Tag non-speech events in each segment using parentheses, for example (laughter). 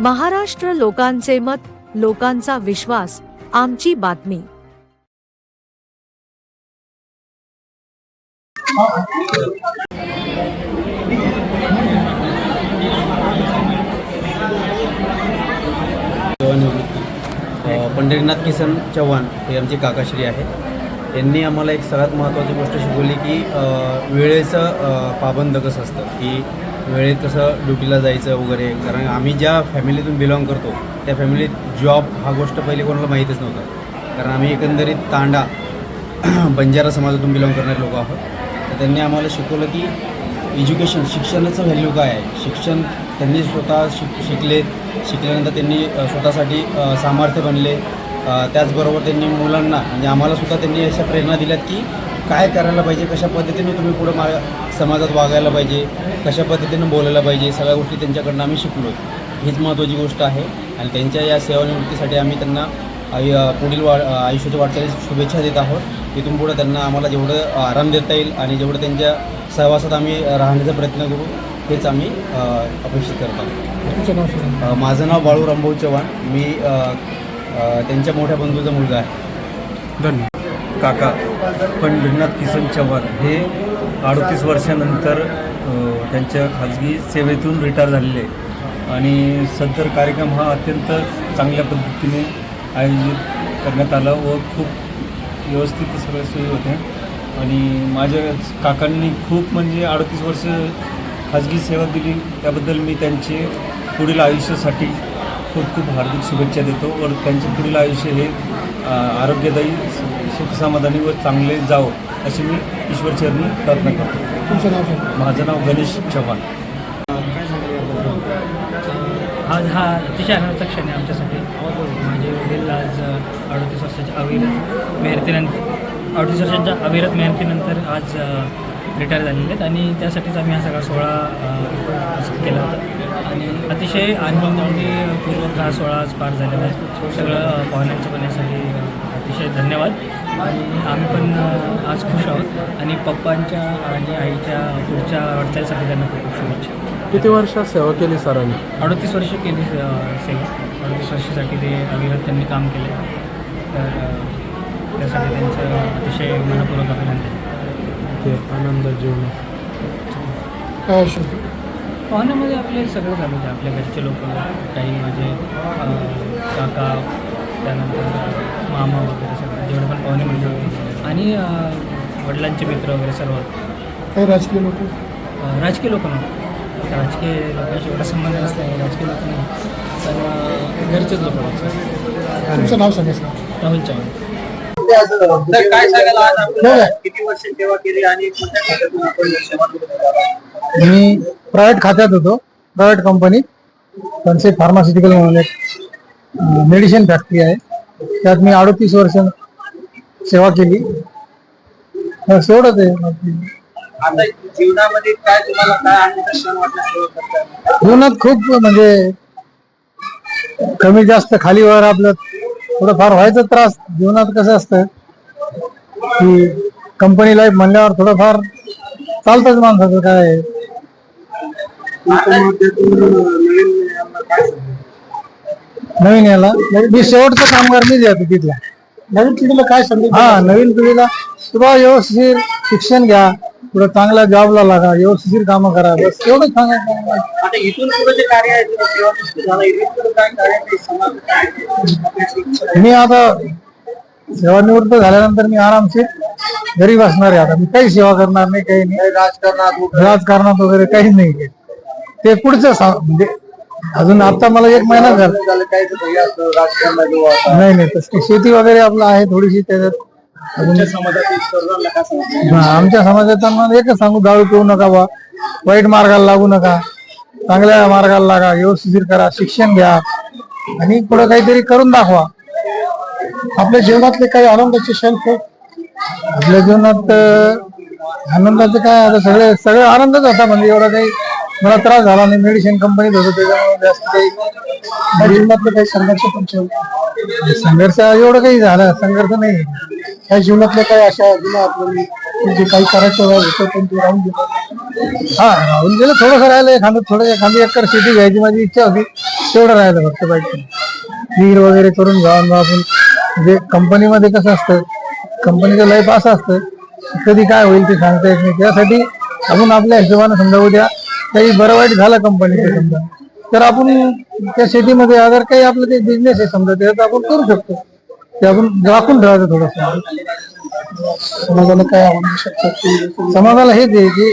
महाराष्ट्र लोकांचे मत लोकांचा विश्वास आमची बातमी. पंढरीनाथ किसन चव्हाण हे आमचे काकाश्री आहे यांनी आम्हाला एक सगळ्यात महत्त्वाची गोष्ट शिकवली की वेळेचं पाबंद कसं असतं. की वेळेत कसं ड्युटीला जायचं वगैरे. कारण आम्ही ज्या फॅमिलीतून बिलॉंग करतो त्या फॅमिलीत जॉब हा गोष्ट पहिले कोणाला माहीतच नव्हता. कारण आम्ही एकंदरीत तांडा (clears throat) बंजारा समाजातून बिलॉंग करणारे लोक आहोत. तर त्यांनी आम्हाला शिकवलं की एज्युकेशन शिक्षणाचं व्हॅल्यू काय आहे? शिक्षण त्यांनी स्वतः शिक शिकले शिकल्यानंतर त्यांनी स्वतःसाठी सामर्थ्य बनले. त्याचबरोबर त्यांनी मुलांना म्हणजे आम्हाला सुद्धा त्यांनी अशा प्रेरणा दिल्यात की काय करायला पाहिजे कशा पद्धतीने तुम्ही पुढं मा समाजात वागायला पाहिजे कशा पद्धतीनं बोलायला पाहिजे सगळ्या गोष्टी त्यांच्याकडनं आम्ही शिकलो हीच महत्त्वाची गोष्ट आहे आणि त्यांच्या या सेवानिवृत्तीसाठी आम्ही त्यांना आयु पुढील वा आयुष्याच्या वाटचालीस शुभेच्छा देत आहोत. इथून पुढं त्यांना आम्हाला जेवढं आराम देता येईल आणि जेवढं त्यांच्या सहवासात आम्ही राहण्याचा प्रयत्न करू हेच आम्ही अपेक्षित करत आहोत. माझं नाव बाळू रामभाऊ चव्हाण. मी त्यांच्या मोठ्या बंधूचा मुलगा आहे. धन्यवाद काका पंढरीनाथ किसन चव्हाण हे अडतीस वर्षानंतर त्यांच्या खाजगी सेवेतून रिटायर झालेले आणि सदर कार्यक्रम हा अत्यंत चांगल्या पद्धतीने आयोजित करण्यात आला व खूप व्यवस्थित सगळ्या सोयी होत्या आणि माझ्या काकांनी खूप म्हणजे अडतीस वर्ष खाजगी सेवा दिली. त्याबद्दल मी त्यांचे पुढील आयुष्यासाठी खूप खूप हार्दिक शुभेच्छा देतो व त्यांचे पुढील आयुष्य हे आरोग्यदायी सुखसमाधानी व चांगले जावं अशी मी ईश्वरचरणी प्रार्थना करतो. तुमचं नाव माझं नाव गणेश चव्हाण. आज हा अतिशय आनंदाचा क्षण आहे आमच्यासाठी. माझे वडील आज अडतीस वर्षाच्या अविरत मेहनतीनंतर अडतीस वर्षांच्या अविरत मेहनतीनंतर आज रिटायर झालेले आहेत आणि त्यासाठीच आम्ही हा सगळा सोहळा केला होता. आणि अतिशय आनंदपूर्वक हा सोहळा आज पार झालेला आहे. सगळं अ, पाहुण्यांच्या पण यासाठी अतिशय धन्यवाद. आणि आम्ही पण आज खुश आहोत. आणि पप्पांच्या आणि आईच्या पुढच्या वाटचालीसाठी त्यांना खूप खूप शुभेच्छा. किती वर्षात सेवा केली सरांनी? अडतीस वर्ष केली सेवा. अडतीस वर्षासाठी ते अविरत त्यांनी काम केले तर त्यासाठी त्यांचं अतिशय मनपूर्वक अभिनंदन. ते आनंद काय अशोक? पाहुण्यामध्ये आपले सगळं झालं होते आपल्या घरचे लोक काही माझे काका त्यानंतर मामा वगैरे सगळं जेवढे पण पाहुणे म्हणजे आणि वडिलांचे मित्र वगैरे सर्व. काही राजकीय लोक? राजकीय लोक नव्हते राजकीय लोकांशी एवढा संबंध नसल्यामुळे राजकीय लोक नाही. अ, घरचेच लोक तुमचं नाव सांगितलं राहुल चव्हाण. तर काय सांगाल आज आपण? किती वर्ष सेवा केली आणि कोणत्या खात्यातून आपण सेवा मी प्रायव्हेट खात्यात होतो प्रायव्हेट कंपनी. त्यांचे फार्मास्युटिकल म्हणून एक मेडिसिन फॅक्टरी आहे. त्यात मी अडतीस वर्ष सेवा केली. बस एवढंच आहे. आता जीवनामध्ये काय तुम्हाला काय आनंद क्षण वाटला सेवा करताना? जीवनात खूप म्हणजे कमी जास्त खालीवर आपलं थोडंफार व्हायचं त्रास जीवनात कसं असतं की कंपनी लाईफ म्हणल्यावर थोडंफार चालतंच माणसाचं काय आहे. नवीन याला. म्हणजे मी शेवटचं कामगार मीच येतो तिथला. नवीन पिढीला काय संधी हा नवीन पिढीला किंवा व्यवस्थित शिक्षण घ्या. पुढे चांगल्या जॉबला लागा व्यवस्थित कामं करा बस एवढंच सांगायचं आता इथून पुढे जे कार्य आहे तुम्ही सेवानिवृत्त झाला इथून पुढे काय कार्य आहे समाज काय मी आता सेवानिवृत्त झाल्यानंतर मी आरामशीर घरी बसणार आहे आता. मी काही सेवा करणार नाही काही नाही. राजकारणात राजकारणात वगैरे काहीच नाही ते पुढचं सा- म्हणजे अजून आता मला एक महिना झाला. झालं काय तर भैया असं राजकारणात किंवा नाही नाही तसं शेती वगैरे आपलं आहे थोडीशी त्याच्यात. आमच्या समाजात एकच सांगू दारू पिऊ नका बा वाईट मार्गाला लागू नका. चांगल्या मार्गाला लागा व्यवस्थित करा शिक्षण घ्या. आणि पुढे काहीतरी करून दाखवा. आपल्या जीवनातले काही आनंदाचे क्षण आपल्या जीवनात आनंदाचं काय आता सगळे सगळे आनंदच होता म्हणजे एवढा काही मला त्रास झाला नाही मेडिसिन कंपनीत होतो त्याच्यामुळे जास्त काही माझ्या काही संघर्ष पण म्हणजे संघर्ष एवढं काही झालं संघर्ष नाही. त्या जीवनातल्या काही अशा दिल्या आपल्याला म्हणजे जे काही करायचं होतं पण ते राहून गेलं. हा राहून गेलं थोडंसं राहिलं एखादं थोडं एखादी एकर शेती घ्यायची माझी इच्छा होती तेवढं राहिलं फक्त बाईक क्लिअर वगैरे करून जाऊन आपण म्हणजे जे कंपनीमध्ये कसं असतं कंपनीचं लाईफ असं असतं कधी काय होईल ते सांगता येत नाही. त्यासाठी आपण आपल्या हिशोबाने समजा उद्या काही बरं वाईट झालं कंपनीचं समजा. तर आपण त्या शेतीमध्ये अगर काही आपलं ते बिझनेस आहे समजा त्यात आपण करू शकतो. ते आपण राखून ठेवायचं थोडंसं. समाजाला काय आवडू शकतं? समाजाला हेच आहे की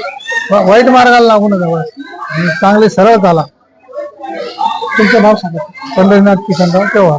वाईट मार्गाला लागू नका बस. आणि चांगले सरळ चाला. तुमचं नाव सांगा. पंढरीनाथ किसनराव तेव्हा.